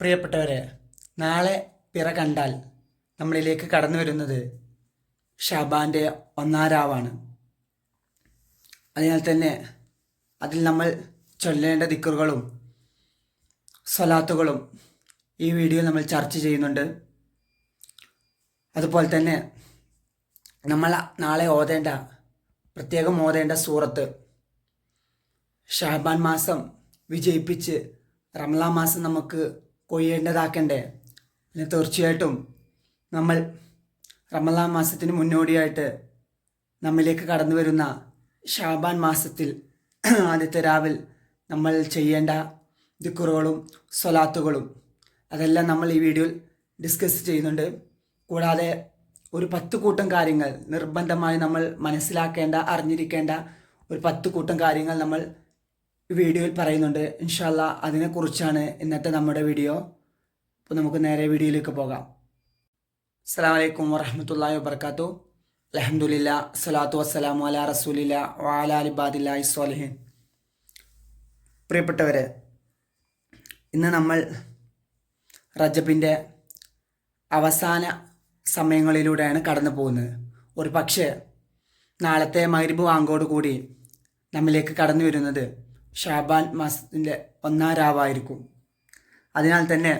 പ്രിയപ്പെട്ടവരെ നാളെ പിറ കണ്ടാൽ നമ്മളിലേക്ക് കടന്നു വരുന്നത് ഷാബാന്റെ ഒന്നാം രാവാണ് അതിനാൽ തന്നെ അതിൽ നമ്മൾ ചൊല്ലേണ്ട ദിക്കറുകളും സ്വലാത്തുകളും ഈ വീഡിയോ നമ്മൾ ചർച്ച ചെയ്യുന്നുണ്ട്. അതുപോലെ തന്നെ നമ്മൾ നാളെ ഓതേണ്ട പ്രത്യേകം ഓതേണ്ട സൂറത്ത് ഷാബാൻ മാസം വിജയിപ്പിച്ച് റംലാ മാസം നമുക്ക് കൊയ്യേണ്ടതാക്കണ്ടേ? പിന്നെ തീർച്ചയായിട്ടും നമ്മൾ റമലാൻ മാസത്തിന് മുന്നോടിയായിട്ട് നമ്മിലേക്ക് കടന്നു വരുന്ന ഷാബാൻ മാസത്തിൽ ആദ്യത്തെ രാവിൽ നമ്മൾ ചെയ്യേണ്ട ദിക്കുറുകളും സ്വലാത്തുകളും അതെല്ലാം നമ്മൾ ഈ വീഡിയോയിൽ ഡിസ്കസ് ചെയ്യുന്നുണ്ട്. കൂടാതെ ഒരു പത്ത് കൂട്ടം കാര്യങ്ങൾ നിർബന്ധമായി നമ്മൾ മനസ്സിലാക്കേണ്ട അറിഞ്ഞിരിക്കേണ്ട ഒരു പത്ത് കൂട്ടം കാര്യങ്ങൾ നമ്മൾ വീഡിയോയിൽ പറയുന്നുണ്ട് ഇൻഷാല്ല അതിനെക്കുറിച്ചാണ് ഇന്നത്തെ നമ്മുടെ വീഡിയോ. അപ്പോൾ നമുക്ക് നേരെ വീഡിയോയിലേക്ക് പോകാം. അസ്സാം വലൈക്കും വറഹമത്തല്ലാ വാബർക്കാത്തു അലഹമുല്ല സലാത്തു വസ്സലാമു അല റസൂലില്ല വാല അലിബാദില്ല ഇസ്വാലിഹിൻ പ്രിയപ്പെട്ടവരെ ഇന്ന് നമ്മൾ റജബിന്റെ അവസാന സമയങ്ങളിലൂടെയാണ് കടന്നു പോകുന്നത്. ഒരു പക്ഷേ നാളത്തെ മൈരിബ് വാങ്കോട് കൂടി നമ്മിലേക്ക് കടന്നു വരുന്നത് ഷാബാൻ മാസത്തിന്റെ ഒന്നാം രാവായിരിക്കും. അതിനാൽ തന്നെ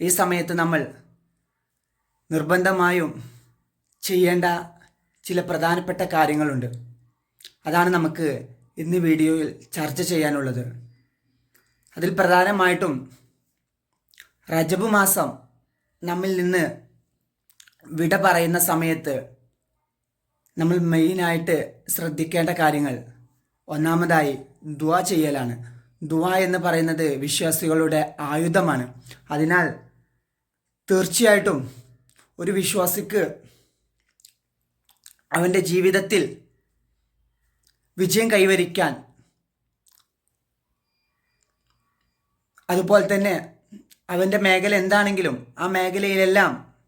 ഈ സമയത്ത് നമ്മൾ നിർബന്ധമായും ചെയ്യേണ്ട ചില പ്രധാനപ്പെട്ട കാര്യങ്ങളുണ്ട്. അതാണ് നമുക്ക് ഇന്ന് വീഡിയോയിൽ ചർച്ച ചെയ്യാനുള്ളത്. അതിൽ പ്രധാനമായിട്ടും റജബ് മാസം നമ്മിൽ നിന്ന് വിട പറയുന്ന സമയത്ത് നമ്മൾ മെയിനായിട്ട് ശ്രദ്ധിക്കേണ്ട കാര്യങ്ങൾ ഒന്നാമതായി ദുവ ചെയ്യലാണ്. ദുവ എന്ന് പറയുന്നത് വിശ്വാസികളുടെ ആയുധമാണ്. അതിനാൽ തീർച്ചയായിട്ടും ഒരു വിശ്വാസിക്ക് അവന്റെ ജീവിതത്തിൽ വിജയം കൈവരിക്കാൻ അതുപോലെ തന്നെ അവന്റെ മേഖല എന്താണെങ്കിലും ആ മേഖലയിലെല്ലാം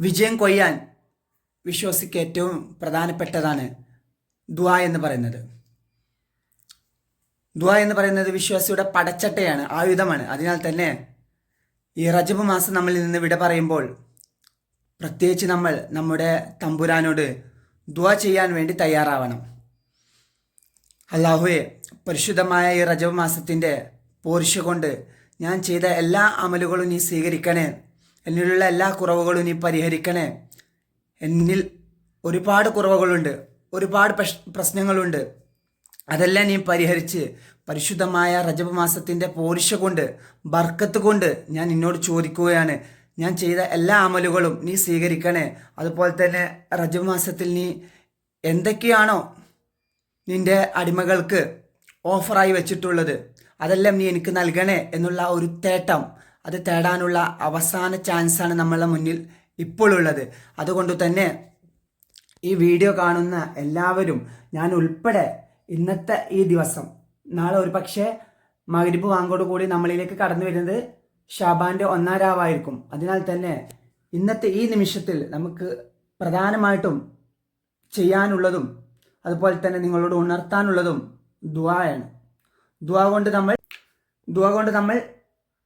വിജയം കൊയ്യാൻ വിശ്വാസിക്ക് ഏറ്റവും പ്രധാനപ്പെട്ടതാണ് ദ്വാ എന്ന് പറയുന്നത്. ദ്വാ എന്ന് പറയുന്നത് വിശ്വാസിയുടെ പടച്ചട്ടയാണ് ആയുധമാണ്. അതിനാൽ തന്നെ ഈ റജബ് മാസം നമ്മളിൽ നിന്ന് വിട പറയുമ്പോൾ പ്രത്യേകിച്ച് നമ്മൾ നമ്മുടെ തമ്പുരാനോട് ദ്വാ ചെയ്യാൻ വേണ്ടി തയ്യാറാവണം. അള്ളാഹുവെ പരിശുദ്ധമായ ഈ റജബ് മാസത്തിന്റെ പോർഷ കൊണ്ട് ഞാൻ ചെയ്ത എല്ലാ അമലുകളും നീ സ്വീകരിക്കണേ എന്നിലുള്ള എല്ലാ കുറവുകളും നീ പരിഹരിക്കണേ എന്നിൽ ഒരുപാട് കുറവുകളുണ്ട് ഒരുപാട് പ്രശ് പ്രശ്നങ്ങളുണ്ട്. അതെല്ലാം നീ പരിഹരിച്ച് പരിശുദ്ധമായ റജബ് മാസത്തിന്റെ പോരിശ കൊണ്ട് ബർക്കത്ത് കൊണ്ട് ഞാൻ നിന്നോട് ചോദിക്കുകയാണ്. ഞാൻ ചെയ്ത എല്ലാ അമലുകളും നീ സ്വീകരിക്കണേ. അതുപോലെ തന്നെ റജബ് മാസത്തിൽ നീ എന്തൊക്കെയാണോ നിന്റെ അടിമകൾക്ക് ഓഫറായി വെച്ചിട്ടുള്ളത് അതെല്ലാം നീ എനിക്ക് നൽകണേ എന്നുള്ള ഒരു തേട്ടം അത് തേടാനുള്ള അവസാന ചാൻസാണ് നമ്മളെ മുന്നിൽ ഇപ്പോൾ ഉള്ളത് അതുകൊണ്ട് തന്നെ ഈ വീഡിയോ കാണുന്ന എല്ലാവരും ഞാൻ ഉൾപ്പെടെ ഇന്നത്തെ ഈ ദിവസം നാളെ ഒരു പക്ഷേ മകരിപ്പ് വാങ്ങോട് കൂടി നമ്മളിലേക്ക് കടന്നു വരുന്നത് ഷാബാന്റെ ഒന്നാം രാവായിരിക്കും. അതിനാൽ തന്നെ ഇന്നത്തെ ഈ നിമിഷത്തിൽ നമുക്ക് പ്രധാനമായിട്ടും ചെയ്യാനുള്ളതും അതുപോലെ തന്നെ നിങ്ങളോട് ഉണർത്താനുള്ളതും ദുആയാണ്. ദുആ കൊണ്ട് നമ്മൾ ദുആ കൊണ്ട് നമ്മൾ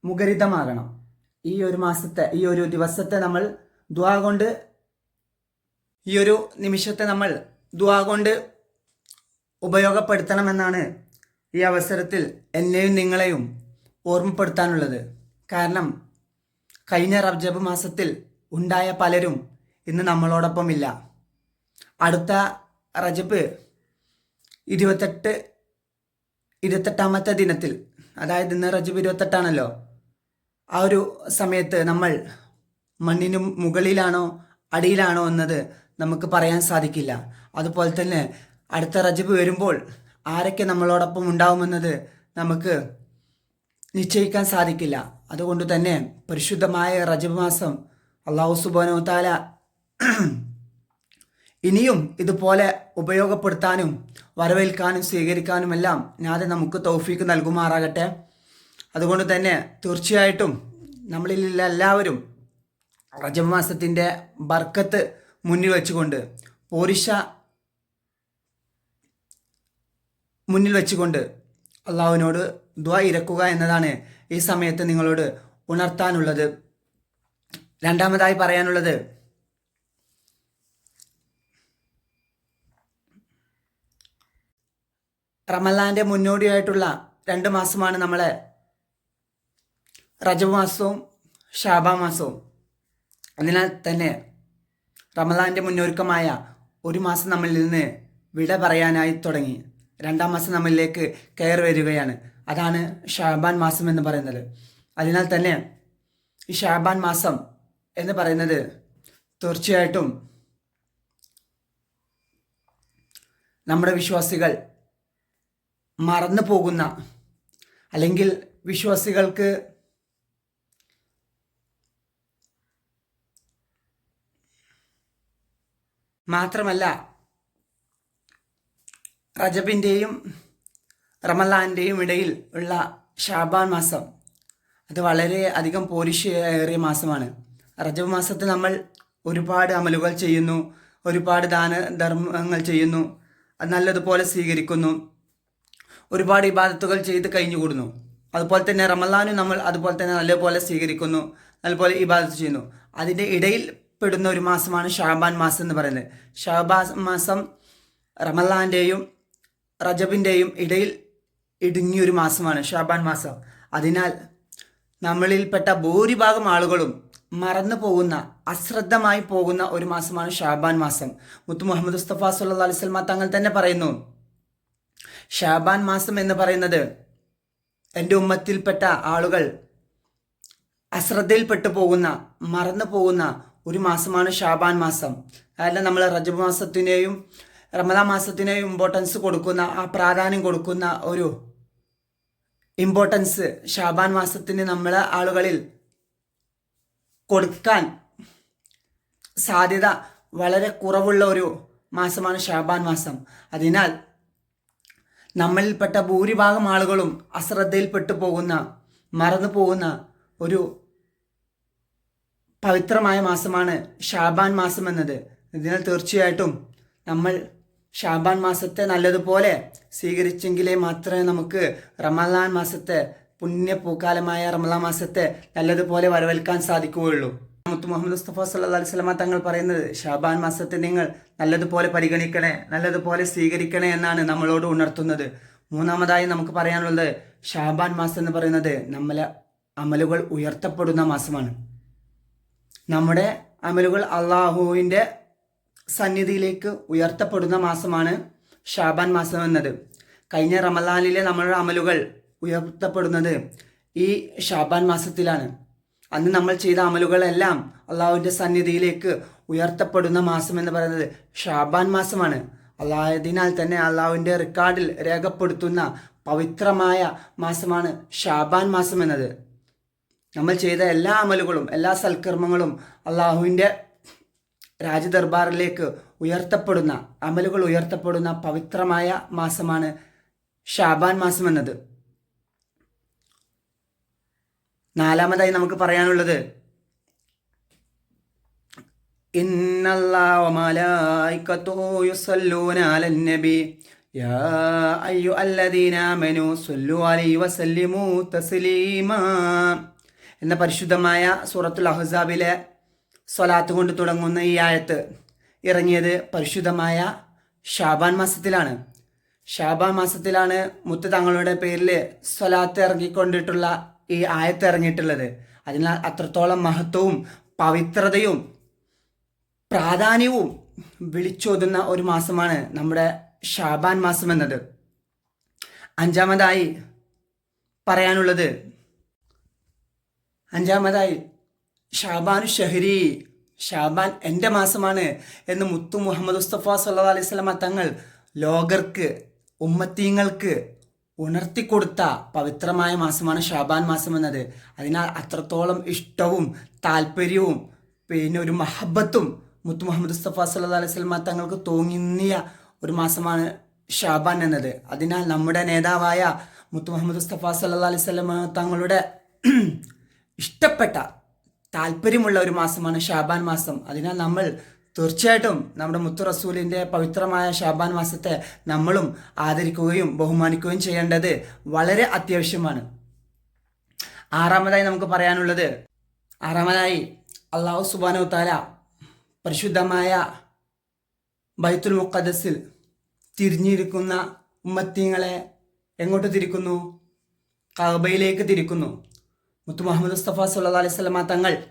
മുഖരിതമാകണം. ഈ ഒരു മാസത്തെ ഈ ഒരു ദിവസത്തെ നമ്മൾ ദുആ കൊണ്ട് ഈ ഒരു നിമിഷത്തെ നമ്മൾ ദ്വാ കൊണ്ട് ഉപയോഗപ്പെടുത്തണമെന്നാണ് ഈ അവസരത്തിൽ എന്നെയും നിങ്ങളെയും ഓർമ്മപ്പെടുത്താനുള്ളത്. കാരണം കഴിഞ്ഞ റബ്ജബ് മാസത്തിൽ ഉണ്ടായ പലരും ഇന്ന് നമ്മളോടൊപ്പം ഇല്ല അടുത്ത റജബ് ഇരുപത്തെട്ട് ഇരുപത്തെട്ടാമത്തെ ദിനത്തിൽ അതായത് ഇന്ന് റജബ് ഇരുപത്തെട്ടാണല്ലോ ആ ഒരു സമയത്ത് നമ്മൾ മണ്ണിന് മുകളിലാണോ അടിയിലാണോ എന്നത് നമുക്ക് പറയാൻ സാധിക്കില്ല. അതുപോലെ തന്നെ അടുത്ത റജബ് വരുമ്പോൾ ആരൊക്കെ നമ്മളോടൊപ്പം ഉണ്ടാവുമെന്നത് നമുക്ക് നിശ്ചയിക്കാൻ സാധിക്കില്ല. അതുകൊണ്ട് തന്നെ പരിശുദ്ധമായ റജബ് മാസം അള്ളാഹു സുബാനോ താല ഇനിയും ഇതുപോലെ ഉപയോഗപ്പെടുത്താനും വരവേൽക്കാനും സ്വീകരിക്കാനുമെല്ലാം ഞാൻ നമുക്ക് തൗഫീക്ക് നൽകുമാറാകട്ടെ. അതുകൊണ്ട് തന്നെ തീർച്ചയായിട്ടും നമ്മളിൽ എല്ലാവരും റജബ് മാസത്തിന്റെ ബർക്കത്ത് മുന്നിൽ വെച്ചുകൊണ്ട് പോരിഷ മുന്നിൽ വെച്ചുകൊണ്ട് അള്ളാഹുവിനോട് ദ്വ ഇരക്കുക എന്നതാണ് ഈ സമയത്ത് നിങ്ങളോട് ഉണർത്താനുള്ളത്. രണ്ടാമതായി പറയാനുള്ളത് റമലാന്റെ മുന്നോടിയായിട്ടുള്ള രണ്ട് മാസമാണ് നമ്മളെ റജബ് ഷാബ മാസവും. അതിനാൽ തന്നെ റമദാന്റെ മുന്നൊരുക്കമായ ഒരു മാസം നമ്മളിൽ നിന്ന് വിട പറയാനായി തുടങ്ങി. രണ്ടാം മാസം നമ്മളിലേക്ക് കയറി വരികയാണ്. അതാണ് ഷാബാൻ മാസം എന്ന് പറയുന്നത്. അതിനാൽ തന്നെ ഈ ഷാബാൻ മാസം എന്ന് പറയുന്നത് തീർച്ചയായിട്ടും നമ്മുടെ വിശ്വാസികൾ മറന്നു പോകുന്ന അല്ലെങ്കിൽ വിശ്വാസികൾക്ക് മാത്രമല്ല റജബിന്റെയും റമലാന്റെയും ഇടയിൽ ഉള്ള ഷാബാൻ മാസം അത് വളരെ അധികം പോരിശേറിയ മാസമാണ്. റജബ് മാസത്തിൽ നമ്മൾ ഒരുപാട് അമലുകൾ ചെയ്യുന്നു ഒരുപാട് ദാന ധർമ്മങ്ങൾ ചെയ്യുന്നു അത് നല്ലതുപോലെ സ്വീകരിക്കുന്നു ഒരുപാട് ഇബാദത്തുകൾ ചെയ്ത് കഴിഞ്ഞുകൂടുന്നു. അതുപോലെ തന്നെ റമലാനും നമ്മൾ അതുപോലെ തന്നെ നല്ലപോലെ സ്വീകരിക്കുന്നു നല്ലപോലെ ഇബാദത്ത് ചെയ്യുന്നു. അതിന്റെ ഇടയിൽ പെടുന്ന ഒരു മാസമാണ് ഷാബാൻ മാസം എന്ന് പറയുന്നത്. ഷാബാൻ മാസം റമലാന്റെയും റജബിന്റെയും ഇടയിൽ ഇടുങ്ങിയൊരു മാസമാണ് ഷാബാൻ മാസം. അതിനാൽ നമ്മളിൽപ്പെട്ട ഭൂരിഭാഗം ആളുകളും മറന്നു പോകുന്ന അശ്രദ്ധമായി പോകുന്ന ഒരു മാസമാണ് ഷാബാൻ മാസം. മുത്തു മുഹമ്മദ് മുസ്തഫ സുല്ലാ അലിസ്ലമ തങ്ങൾ തന്നെ പറയുന്നു ഷാബാൻ മാസം എന്ന് പറയുന്നത് എന്റെ ഉമ്മത്തിൽപ്പെട്ട ആളുകൾ അശ്രദ്ധയിൽപ്പെട്ടു പോകുന്ന മറന്നു പോകുന്ന ഒരു മാസമാണ് ഷാബാൻ മാസം. അതല്ല നമ്മൾ റജബ് മാസത്തിനെയും റമദാൻ മാസത്തിനെയും ഇമ്പോർട്ടൻസ് കൊടുക്കുന്ന ആ പ്രാധാന്യം കൊടുക്കുന്ന ഒരു ഇമ്പോർട്ടൻസ് ഷാബാൻ മാസത്തിന് നമ്മൾ ആളുകളിൽ കൊടുക്കാൻ സാധ്യത വളരെ കുറവുള്ള ഒരു മാസമാണ് ഷാബാൻ മാസം. അതിനാൽ നമ്മളിൽപ്പെട്ട ഭൂരിഭാഗം ആളുകളും അശ്രദ്ധയിൽപ്പെട്ടു പോകുന്ന മറന്നു പോകുന്ന ഒരു പവിത്രമായ മാസമാണ് ഷാബാൻ മാസം എന്നത്. ഇതിനാൽ തീർച്ചയായിട്ടും നമ്മൾ ഷാബാൻ മാസത്തെ നല്ലതുപോലെ സ്വീകരിച്ചെങ്കിലേ മാത്രമേ നമുക്ക് റമലാൻ മാസത്തെ പുണ്യപൂക്കാലമായ റമലാൻ മാസത്തെ നല്ലതുപോലെ വരവേൽക്കാൻ സാധിക്കുകയുള്ളൂ. മുത്തു മുഹമ്മദ് മുസ്തഫ സല്ലാ അലിസ്ലമ തങ്ങൾ പറയുന്നത് ഷാബാൻ മാസത്തെ നിങ്ങൾ നല്ലതുപോലെ പരിഗണിക്കണേ നല്ലതുപോലെ സ്വീകരിക്കണേ എന്നാണ് നമ്മളോട് ഉണർത്തുന്നത്. മൂന്നാമതായി നമുക്ക് പറയാനുള്ളത് ഷാബാൻ മാസം എന്ന് പറയുന്നത് നമ്മളെ അമലുകൾ ഉയർത്തപ്പെടുന്ന മാസമാണ്. നമ്മുടെ അമലുകൾ അള്ളാഹുവിന്റെ സന്നിധിയിലേക്ക് ഉയർത്തപ്പെടുന്ന മാസമാണ് ഷാബാൻ മാസം എന്നത്. കഴിഞ്ഞ റമലാനിലെ നമ്മുടെ അമലുകൾ ഉയർത്തപ്പെടുന്നത് ഈ ഷാബാൻ മാസത്തിലാണ്. അന്ന് നമ്മൾ ചെയ്ത അമലുകളെല്ലാം അള്ളാഹുവിന്റെ സന്നിധിയിലേക്ക് ഉയർത്തപ്പെടുന്ന മാസം എന്ന് പറയുന്നത് ഷാബാൻ മാസമാണ്. അള്ളാഹതിനാൽ തന്നെ അള്ളാഹുവിന്റെ റെക്കോർഡിൽ രേഖപ്പെടുത്തുന്ന പവിത്രമായ മാസമാണ് ഷാബാൻ മാസം എന്നത്. നമ്മൾ ചെയ്ത എല്ലാ അമലുകളും എല്ലാ സൽക്കർമ്മങ്ങളും അള്ളാഹുവിന്റെ രാജദർബാറിലേക്ക് ഉയർത്തപ്പെടുന്ന അമലുകൾ ഉയർത്തപ്പെടുന്ന പവിത്രമായ മാസമാണ് ഷാബാൻ മാസം എന്നത്. നാലാമതായി നമുക്ക് പറയാനുള്ളത് എന്ന പരിശുദ്ധമായ സൂറത്തുൽ അഹ്സാബിലെ സ്വലാത്ത് കൊണ്ട് തുടങ്ങുന്ന ഈ ആയത്ത് ഇറങ്ങിയത് പരിശുദ്ധമായ ഷാബാൻ മാസത്തിലാണ്. ഷാബാൻ മാസത്തിലാണ് മുത്ത് തങ്ങളുടെ പേരിൽ സ്വലാത്ത് ഇറങ്ങിക്കൊണ്ടിട്ടുള്ള ഈ ആയത്ത് ഇറങ്ങിയിട്ടുള്ളത്. അതിനാൽ അത്രത്തോളം മഹത്വവും പവിത്രതയും പ്രാധാന്യവും വിളിച്ചോതുന്ന ഒരു മാസമാണ് നമ്മുടെ ഷാബാൻ മാസം എന്നത്. അഞ്ചാമതായി പറയാനുള്ളത് അഞ്ചാമതായി ഷാബാനു ഷഹരി ഷാബാൻ എന്റെ മാസമാണ് എന്ന് മുത്തു മുഹമ്മദ് മുസ്തഫ സല്ലാ അലൈഹി തങ്ങൾ ലോകർക്ക് ഉമ്മത്തീങ്ങൾക്ക് ഉണർത്തിക്കൊടുത്ത പവിത്രമായ മാസമാണ് ഷാബാൻ മാസം എന്നത്. അതിനാൽ അത്രത്തോളം ഇഷ്ടവും താല്പര്യവും പിന്നെ ഒരു മഹബത്തും മുത്തു മുഹമ്മദ് മുസ്തഫ സല്ലാ അലൈഹി സ്വലമ തങ്ങൾക്ക് തോന്നിയ ഒരു മാസമാണ് ഷാബാൻ എന്നത്. അതിനാൽ നമ്മുടെ നേതാവായ മുത്തു മുഹമ്മദ് മുസ്തഫ സല്ലാ അലൈഹി സ്വലമ തങ്ങളുടെ ഇഷ്ടപ്പെട്ട താല്പര്യമുള്ള ഒരു മാസമാണ് ഷാബാൻ മാസം. അതിനാൽ നമ്മൾ തീർച്ചയായിട്ടും നമ്മുടെ മുത്തു റസൂലിന്റെ പവിത്രമായ ഷാബാൻ മാസത്തെ നമ്മളും ആദരിക്കുകയും ബഹുമാനിക്കുകയും ചെയ്യേണ്ടത് വളരെ അത്യാവശ്യമാണ്. ആറാമതായി നമുക്ക് പറയാനുള്ളത് ആറാമതായി അള്ളാഹു സുബാനോ താല പരിശുദ്ധമായ ബൈത്തുൽ മുക്കദസിൽ തിരിഞ്ഞിരിക്കുന്ന ഉമ്മത്തിങ്ങളെ എങ്ങോട്ട് തിരിക്കുന്നു? കബയിലേക്ക് തിരിക്കുന്നു. മുത്തു മുഹമ്മദ് മുസ്തഫ സുല്ലാ അലൈഹി സ്വലമ തങ്ങൾ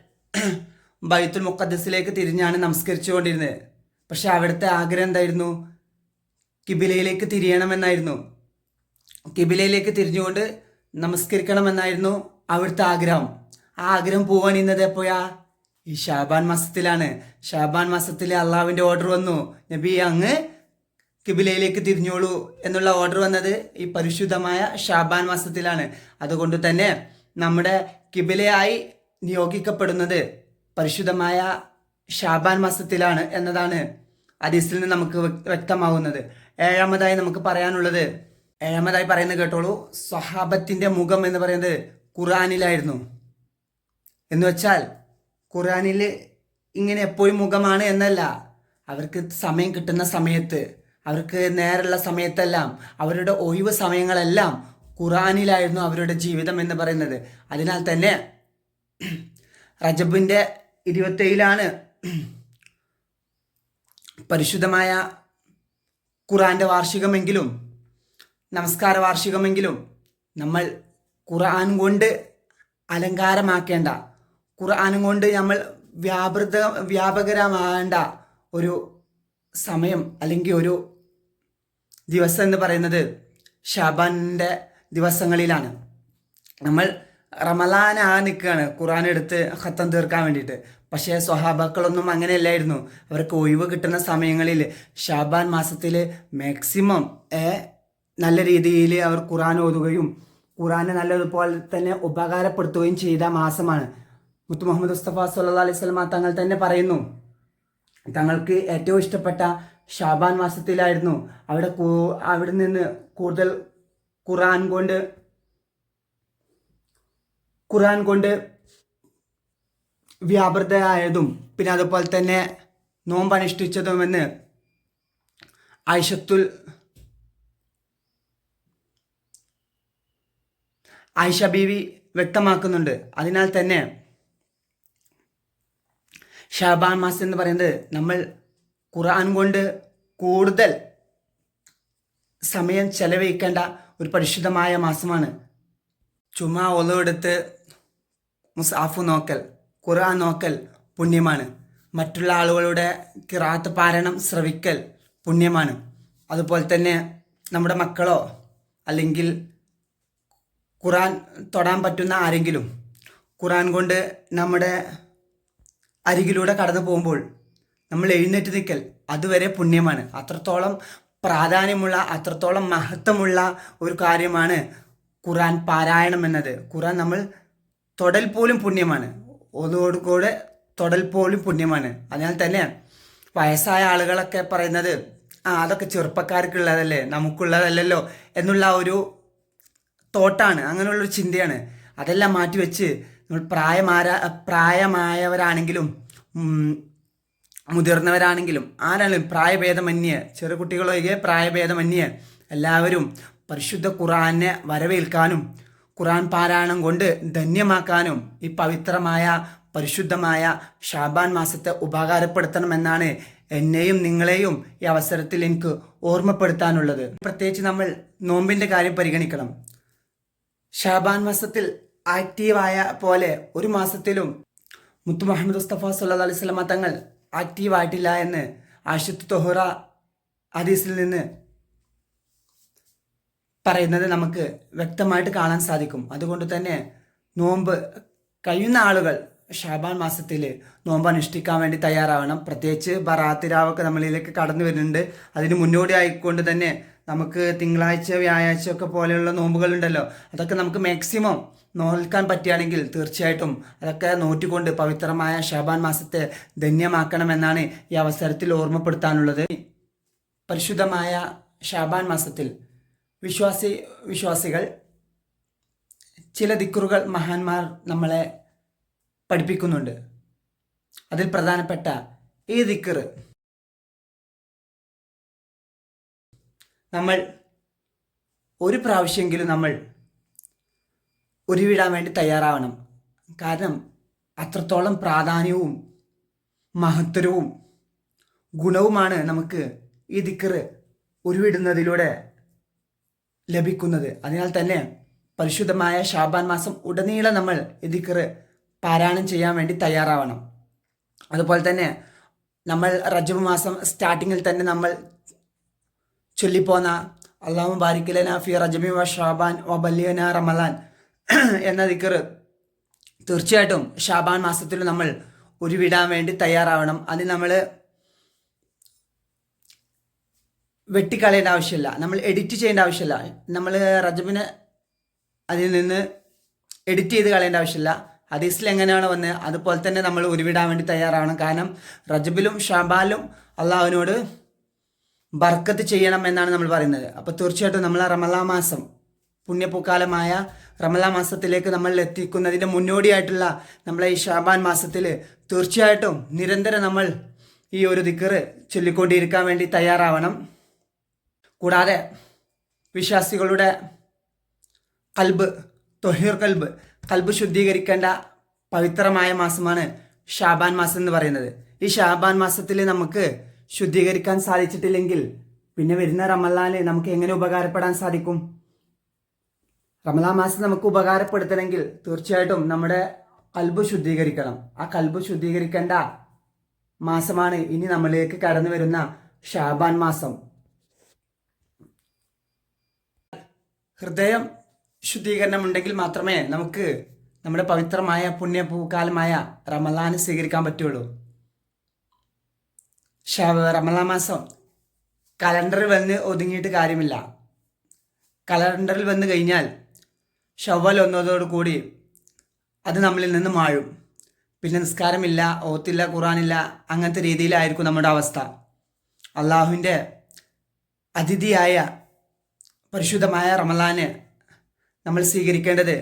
ബൈത്തുൽ മുഖദ്സിലേക്ക് തിരിഞ്ഞാണ് നമസ്കരിച്ചുകൊണ്ടിരുന്നത്. പക്ഷെ അവിടുത്തെ ആഗ്രഹം എന്തായിരുന്നു? കിബിലയിലേക്ക് തിരിയണമെന്നായിരുന്നു. കിബിലയിലേക്ക് തിരിഞ്ഞുകൊണ്ട് നമസ്കരിക്കണമെന്നായിരുന്നു അവിടുത്തെ ആഗ്രഹം. ആ ആഗ്രഹം പോവാൻ ഇന്നത് എപ്പോഴാ? ഈ ഷാബാൻ മാസത്തിലാണ്. ഷാബാൻ മാസത്തിൽ അള്ളാവിന്റെ ഓർഡർ വന്നു. നബി അങ്ങ് കിബിലയിലേക്ക് തിരിഞ്ഞോളൂ എന്നുള്ള ഓർഡർ വന്നത് ഈ പരിശുദ്ധമായ ഷാബാൻ മാസത്തിലാണ്. അതുകൊണ്ട് തന്നെ നമ്മുടെ കിബിലയായി നിയോഗിക്കപ്പെടുന്നത് പരിശുദ്ധമായ ഷാബാൻ മാസത്തിലാണ് എന്നതാണ് ഹദീസിൽ നിന്ന് നമുക്ക് വ്യക്- വ്യക്തമാവുന്നത്. ഏഴാമതായി നമുക്ക് പറയാനുള്ളത് ഏഴാമതായി പറയുന്നത് കേട്ടോളൂ സ്വഹാബത്തിന്റെ മുഖം എന്ന് പറയുന്നത് ഖുറാനിലായിരുന്നു എന്ന് വെച്ചാൽ ഖുറാനിൽ ഇങ്ങനെ എപ്പോഴും മുഖമാണ് എന്നല്ല. അവർക്ക് സമയം കിട്ടുന്ന സമയത്ത് അവർക്ക് നേരെയുള്ള സമയത്തെല്ലാം അവരുടെ ഒഴിവ് സമയങ്ങളെല്ലാം ഖുറാനിലായിരുന്നു അവരുടെ ജീവിതം എന്ന് പറയുന്നത്. അതിനാൽ തന്നെ റജബിന്റെ ഇരുപത്തേഴിലാണ് പരിശുദ്ധമായ ഖുറാന്റെ വാർഷികമെങ്കിലും നമസ്കാര വാർഷികമെങ്കിലും നമ്മൾ ഖുർആൻ കൊണ്ട് അലങ്കാരമാക്കേണ്ട ഖുർആൻ കൊണ്ട് നമ്മൾ വ്യാപൃത വ്യാപകരമാകേണ്ട ഒരു സമയം അല്ലെങ്കിൽ ഒരു ദിവസം എന്ന് പറയുന്നത് ഷാബാനിന്റെ ദിവസങ്ങളിലാണ്. നമ്മൾ റമലാൻ ആ നിൽക്കുകയാണ് ഖുറാൻ എടുത്ത് ഖത്തം തീർക്കാൻ വേണ്ടിയിട്ട്. പക്ഷേ സ്വഹാബാക്കളൊന്നും അങ്ങനെയല്ലായിരുന്നു. അവർക്ക് ഒഴിവ് കിട്ടുന്ന സമയങ്ങളിൽ ഷാബാൻ മാസത്തിൽ മാക്സിമം നല്ല രീതിയിൽ അവർ ഖുറാൻ ഓതുകയും ഖുറാനെ നല്ലതുപോലെ തന്നെ ഉപകാരപ്പെടുത്തുകയും ചെയ്ത മാസമാണ്. മുത്തു മുഹമ്മദ് മുസ്തഫ സല്ലാ അലൈഹി തങ്ങൾ തന്നെ പറയുന്നു. തങ്ങൾക്ക് ഏറ്റവും ഇഷ്ടപ്പെട്ട ഷാബാൻ മാസത്തിലായിരുന്നു. അവിടെ അവിടെ നിന്ന് കൂടുതൽ ഖുർആൻ കൊണ്ട് ഖുറാൻ കൊണ്ട് വ്യാപൃതയായതും പിന്നെ അതുപോലെ തന്നെ നോമ്പനുഷ്ഠിച്ചതുമെന്ന് ഐഷത്തുൽ ആയിഷ ബീവി വ്യക്തമാക്കുന്നുണ്ട്. അതിനാൽ തന്നെ ഷാബാൻ മാസം എന്ന് പറയുന്നത് നമ്മൾ ഖുർആൻ കൊണ്ട് കൂടുതൽ സമയം ചെലവഴിക്കേണ്ട ഒരു പരിശുദ്ധമായ മാസമാണ്. ചുമ ഒളവെടുത്ത് മുസാഫു നോക്കൽ ഖുർആൻ നോക്കൽ പുണ്യമാണ്. മറ്റുള്ള ആളുകളുടെ കിറാത്ത് പാരണം ശ്രവിക്കൽ പുണ്യമാണ്. അതുപോലെ തന്നെ നമ്മുടെ മക്കളോ അല്ലെങ്കിൽ ഖുറാൻ തൊടാൻ പറ്റുന്ന ആരെങ്കിലും ഖുറാൻ കൊണ്ട് നമ്മുടെ അരികിലൂടെ കടന്നു പോകുമ്പോൾ നമ്മൾ എഴുന്നേറ്റ് നിൽക്കൽ അതുവരെ പുണ്യമാണ്. അത്രത്തോളം പ്രാധാന്യമുള്ള അത്രത്തോളം മഹത്വമുള്ള ഒരു കാര്യമാണ് ഖുറാൻ പാരായണം എന്നത്. ഖുറാൻ നമ്മൾ തൊടൽ പോലും പുണ്യമാണ്. ഒന്നോടുകൂടെ തൊടൽ പോലും പുണ്യമാണ്. അതിനാൽ തന്നെ വയസ്സായ ആളുകളൊക്കെ പറയുന്നത് ആ അതൊക്കെ ചെറുപ്പക്കാർക്കുള്ളതല്ലേ നമുക്കുള്ളതല്ലല്ലോ എന്നുള്ള ഒരു തോട്ടാണ് അങ്ങനെയുള്ളൊരു ചിന്തയാണ്. അതെല്ലാം മാറ്റിവെച്ച് നമ്മൾ പ്രായമാര പ്രായമായവരാണെങ്കിലും മുതിർന്നവരാണെങ്കിലും ആരാണെങ്കിലും പ്രായഭേദമന്യേ? ചെറു കുട്ടികളൊഴികെ പ്രായഭേദമന്യേ എല്ലാവരും പരിശുദ്ധ ഖുറാനെ വരവേൽക്കാനും ഖുറാൻ പാരായണം കൊണ്ട് ധന്യമാക്കാനും ഈ പവിത്രമായ പരിശുദ്ധമായ ഷാബാൻ മാസത്തെ ഉപകാരപ്പെടുത്തണമെന്നാണ് എന്നെയും നിങ്ങളെയും ഈ അവസരത്തിൽ എനിക്ക് ഓർമ്മപ്പെടുത്താനുള്ളത്. പ്രത്യേകിച്ച് നമ്മൾ നോമ്പിന്റെ കാര്യം പരിഗണിക്കണം. ഷാബാൻ മാസത്തിൽ ആക്റ്റീവായ പോലെ ഒരു മാസത്തിലും മുത്തു മുഹമ്മദ് മുസ്തഫ സല്ലാ അലൈഹി തങ്ങൾ ആക്റ്റീവായിട്ടില്ല എന്ന് ആഷിത്ത് തൊഹറ ഹദീസിൽ നിന്ന് പറയുന്നത് നമുക്ക് വ്യക്തമായിട്ട് കാണാൻ സാധിക്കും. അതുകൊണ്ട് തന്നെ നോമ്പ് കഴിയുന്ന ആളുകൾ ഷാബാൻ മാസത്തിൽ നോമ്പ് അനുഷ്ഠിക്കാൻ വേണ്ടി തയ്യാറാവണം. പ്രത്യേകിച്ച് ബറാത്തിരാവൊക്കെ നമ്മളിലേക്ക് കടന്നു വരുന്നുണ്ട്. അതിന് മുന്നോടി ആയിക്കൊണ്ട് തന്നെ നമുക്ക് തിങ്കളാഴ്ച വ്യാഴാഴ്ച ഒക്കെ പോലെയുള്ള നോമ്പുകളുണ്ടല്ലോ. അതൊക്കെ നമുക്ക് മാക്സിമം നോൽക്കാൻ പറ്റുകയാണെങ്കിൽ തീർച്ചയായിട്ടും അതൊക്കെ നോറ്റിക്കൊണ്ട് പവിത്രമായ ഷാബാൻ മാസത്തെ ധന്യമാക്കണമെന്നാണ് ഈ അവസരത്തിൽ ഓർമ്മപ്പെടുത്താനുള്ളത്. പരിശുദ്ധമായ ഷാബാൻ മാസത്തിൽ വിശ്വാസി വിശ്വാസികൾ ചില ദിക്കുറുകൾ മഹാന്മാർ നമ്മളെ പഠിപ്പിക്കുന്നുണ്ട്. അതിൽ പ്രധാനപ്പെട്ട ഈ ദിക്കർ നമ്മൾ ഒരു പ്രാവശ്യമെങ്കിലും നമ്മൾ ഉരുവിടാൻ വേണ്ടി തയ്യാറാവണം. കാരണം അത്രത്തോളം പ്രാധാന്യവും മഹത്തരവും ഗുണവുമാണ് നമുക്ക് ഈ ദിക്കറ് ഉരുവിടുന്നതിലൂടെ ലഭിക്കുന്നത്. അതിനാൽ തന്നെ പരിശുദ്ധമായ ഷാബാൻ മാസം ഉടനീളം നമ്മൾ ഈ ദിക്കറ് പാരായണം ചെയ്യാൻ വേണ്ടി തയ്യാറാവണം. അതുപോലെ തന്നെ നമ്മൾ റജബ് മാസം സ്റ്റാർട്ടിങ്ങിൽ തന്നെ നമ്മൾ ചൊല്ലിപ്പോന്ന അള്ളാഹു ബാരിക്കലന ഫി റജബി വ ഷാബാൻ വ ബല്യന റമലാൻ എന്ന ദിക്കർ തീർച്ചയായിട്ടും ഷാബാൻ മാസത്തിൽ നമ്മൾ ഉരുവിടാൻ വേണ്ടി തയ്യാറാവണം. അത് നമ്മൾ വെട്ടിക്കളയേണ്ട ആവശ്യമില്ല. നമ്മൾ എഡിറ്റ് ചെയ്യേണ്ട ആവശ്യമില്ല. നമ്മൾ റജബിന് അതിൽ നിന്ന് എഡിറ്റ് ചെയ്ത് കളയേണ്ട ആവശ്യമില്ല. ഹദീസിൽ എങ്ങനെയാണ് വന്നത് അതുപോലെ തന്നെ നമ്മൾ ഉരുവിടാൻ വേണ്ടി തയ്യാറാവണം. കാരണം റജബിലും ഷാബാലും അള്ളാഹുവിനോട് ബർക്കത്ത് ചെയ്യണം എന്നാണ് നമ്മൾ പറയുന്നത്. അപ്പോൾ തീർച്ചയായിട്ടും നമ്മൾ റമലാ മാസം പുണ്യപൂക്കാലമായ റമലാ മാസത്തിലേക്ക് നമ്മൾ എത്തിക്കുന്നതിന്റെ മുന്നോടിയായിട്ടുള്ള നമ്മളെ ഈ ഷാബാൻ മാസത്തിൽ തീർച്ചയായിട്ടും നിരന്തരം നമ്മൾ ഈ ഒരു ദിക്കറ് ചൊല്ലിക്കൊണ്ടിരിക്കാൻ വേണ്ടി തയ്യാറാവണം. കൂടാതെ വിശ്വാസികളുടെ കൽബ് തൊഹീർ കൽബ് കൽബ് ശുദ്ധീകരിക്കേണ്ട പവിത്രമായ മാസമാണ് ഷാബാൻ മാസം എന്ന് പറയുന്നത്. ഈ ഷാബാൻ മാസത്തിൽ നമുക്ക് ശുദ്ധീകരിക്കാൻ സാധിച്ചിട്ടില്ലെങ്കിൽ പിന്നെ വരുന്ന റമലാന് നമുക്ക് എങ്ങനെ ഉപകാരപ്പെടാൻ സാധിക്കും? റമലാൻ മാസം നമുക്ക് ഉപകാരപ്പെടുത്തണമെങ്കിൽ തീർച്ചയായിട്ടും നമ്മുടെ കൽബ് ശുദ്ധീകരിക്കണം. ആ കൽബ് ശുദ്ധീകരിക്കേണ്ട മാസമാണ് ഇനി നമ്മളിലേക്ക് കടന്നു വരുന്ന ഷാബാൻ മാസം. ഹൃദയം ശുദ്ധീകരണം ഉണ്ടെങ്കിൽ മാത്രമേ നമുക്ക് നമ്മുടെ പവിത്രമായ പുണ്യപൂക്കാലമായ റമലാന് സ്വീകരിക്കാൻ പറ്റുള്ളൂ. റമലാ മാസം കലണ്ടറിൽ വന്ന് ഒതുങ്ങിയിട്ട് കാര്യമില്ല. കലണ്ടറിൽ വന്നു കഴിഞ്ഞാൽ ഷവ്വൽ ഒന്നതോടു കൂടി അത് നമ്മളിൽ നിന്ന് മാഴും. പിന്നെ നിസ്കാരമില്ല ഓത്തില്ല ഖുറാനില്ല അങ്ങനത്തെ രീതിയിലായിരിക്കും നമ്മുടെ അവസ്ഥ. അള്ളാഹുവിന്റെ അതിഥിയായ പരിശുദ്ധമായ റമലാന് നമ്മൾ സ്വീകരിക്കേണ്ടത്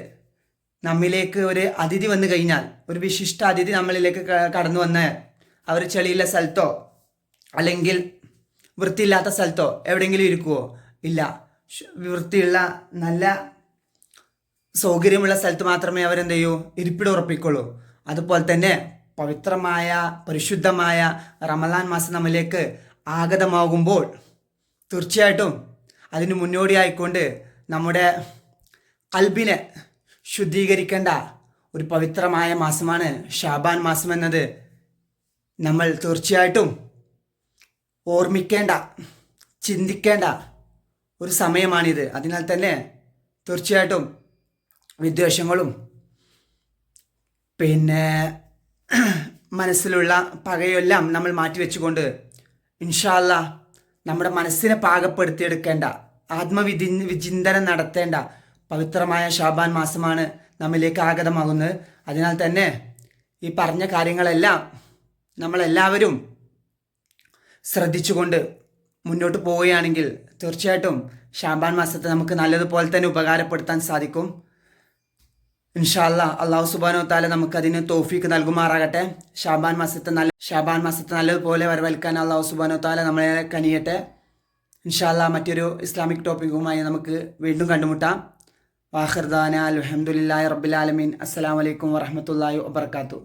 നമ്മിലേക്ക് ഒരു അതിഥി വന്നു കഴിഞ്ഞാൽ ഒരു വിശിഷ്ട അതിഥി നമ്മളിലേക്ക് കടന്നു വന്ന് അവർ ചെളിയിലെ സ്ഥലത്തോ അല്ലെങ്കിൽ വൃത്തിയില്ലാത്ത സ്ഥലത്തോ എവിടെയെങ്കിലും ഇരിക്കുവോ? ഇല്ല. വൃത്തിയുള്ള നല്ല സൗകര്യമുള്ള സ്ഥലത്ത് മാത്രമേ അവരെന്ത് ചെയ്യൂ ഇരിപ്പിടം ഉറപ്പിക്കുള്ളൂ. അതുപോലെ തന്നെ പവിത്രമായ പരിശുദ്ധമായ റമലാൻ മാസം നമ്മിലേക്ക് ആഗതമാകുമ്പോൾ തീർച്ചയായിട്ടും അതിന് മുന്നോടിയായിക്കൊണ്ട് നമ്മുടെ കൽബിനെ ശുദ്ധീകരിക്കേണ്ട ഒരു പവിത്രമായ മാസമാണ് ഷാബാൻ മാസം എന്നത്. നമ്മൾ തീർച്ചയായിട്ടും ഓർമ്മിക്കേണ്ട ചിന്തിക്കേണ്ട ഒരു സമയമാണിത്. അതിനാൽ തന്നെ തീർച്ചയായിട്ടും വിദ്വേഷങ്ങളും പിന്നെ മനസ്സിലുള്ള പകയെല്ലാം നമ്മൾ മാറ്റിവെച്ചുകൊണ്ട് ഇൻഷാല്ല നമ്മുടെ മനസ്സിനെ പാകപ്പെടുത്തിയെടുക്കേണ്ട ആത്മവിധി വിചിന്തനം നടത്തേണ്ട പവിത്രമായ ഷാബാൻ മാസമാണ് നമ്മിലേക്ക് ആഗതമാകുന്നത്. അതിനാൽ തന്നെ ഈ പറഞ്ഞ കാര്യങ്ങളെല്ലാം നമ്മളെല്ലാവരും ശ്രദ്ധിച്ചുകൊണ്ട് മുന്നോട്ട് പോവുകയാണെങ്കിൽ തീർച്ചയായിട്ടും ഷാബാൻ മാസത്തെ നമുക്ക് നല്ലതുപോലെ തന്നെ ഉപകാരപ്പെടുത്താൻ സാധിക്കും. ഇൻഷാല്ല അള്ളാഹു സുബാനോ താല നമുക്ക് അതിന് തോഫീക്ക് നൽകുമാറാകട്ടെ. ഷാബാൻ മാസത്തെ നല്ല ഷാബാൻ മാസത്തെ നല്ലതുപോലെ വരവേൽക്കാൻ അള്ളാഹു സുബാനോ താല നമ്മളെ കനിയട്ടെ. ഇൻഷാല്ല മറ്റൊരു ഇസ്ലാമിക് ടോപ്പിക്കുമായി നമുക്ക് വീണ്ടും കണ്ടുമുട്ടാം. വാഹർദാന അലഹമുല്ലാ റബ്ബിലാലമീൻ അസ്സാം വലൈക്കും വറഹമത്തല്ലാഹി വാബർക്കാത്തു